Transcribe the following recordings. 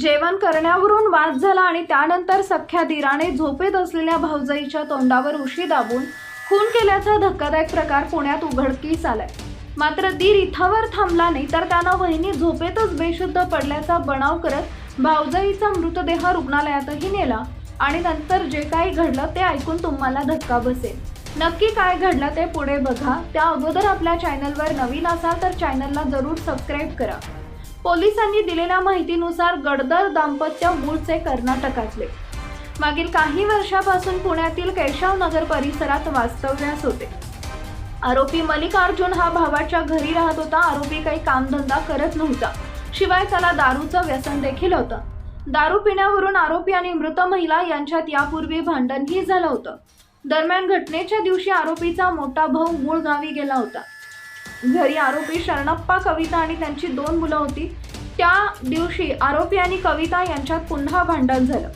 जेवण करण्यावरून वाद झाला आणि त्यानंतर सख्या दिराने झोपेत असलेल्या भाऊजाईच्या तोंडावर उशी दाबून खून केल्याचा धक्कादायक प्रकार पुण्यात उघडकीस आलाय. मात्र दीर इथावर थांबला नाही तर त्यानं वहिनी झोपेतच बेशुद्ध पडल्याचा बनाव करत भाऊजाईचा मृतदेह रुग्णालयातही नेला आणि नंतर जे काही घडलं ते ऐकून तुम्हाला धक्का बसेल. नक्की काय घडलं ते पुढे बघा. त्या अगोदर आपल्या चॅनलवर नवीन असाल तर चॅनलला जरूर सबस्क्राईब करा. पोलिसांनी दिलेल्या माहितीनुसार गडदर दाम्पत्य मूळचे कर्नाटकातले. मागील काही वर्षापासून पुण्यातील केशवनगर परिसरात वास्तव्यास होते. आरोपी मल्लिकार्जुन हा भावाच्या घरी राहत होता. आरोपी काही कामधंदा करत नव्हता. शिवाय त्याला दारूचं व्यसन देखील होतं. दारू पिण्यावरून आरोपी आणि मृत महिला यांच्यात यापूर्वी भांडणही झालं होतं. दरम्यान घटनेच्या दिवशी आरोपीचा मोठा भाऊ मूळ गावी गेला होता. घरी आरोपी शरणप्पा कविता आणि त्यांची दोन मुलं होती. त्या दिवशी आरोपी आणि कविता यांच्यात पुन्हा भांडण झालं.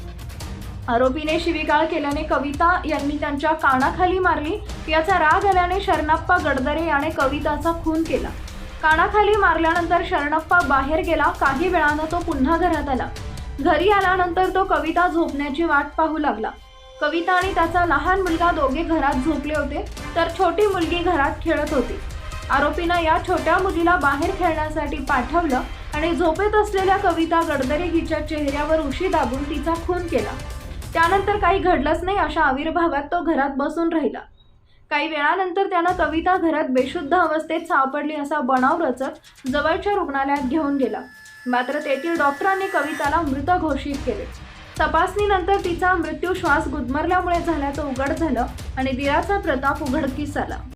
आरोपीने शिवीगाळ केल्याने कविता यांनी त्यांच्या कानाखाली मारली. याचा राग आल्याने शरणप्पा गडदरे याने कविताचा खून केला. कानाखाली मारल्यानंतर शरणप्पा बाहेर गेला. काही वेळानं तो पुन्हा घरात आला. घरी आल्यानंतर तो कविता झोपण्याची वाट पाहू लागला. कविता आणि त्याचा लहान मुलगा दोघे घरात झोपले होते तर छोटी मुलगी घरात खेळत होती. आरोपीनं या छोट्या मुलीला बाहेर खेळण्यासाठी पाठवलं आणि झोपेत असलेल्या कविता गडदरे हिच्या चेहऱ्यावर उशी दाबून तिचा खून केला. त्यानंतर काही घडलंच नाही अशा आविर्भावात तो घरात बसून राहिला. काही वेळानंतर त्यानं कविता घरात बेशुद्ध अवस्थेत सापडली असा बनाव रचत जवळच्या रुग्णालयात घेऊन गेला. मात्र तेथील डॉक्टरांनी कविताला मृत घोषित केले. तपासणीनंतर तिचा मृत्यू श्वास गुदमरल्यामुळे झाल्याचं उघड झालं आणि दिराचा प्रताप उघडकीस आला.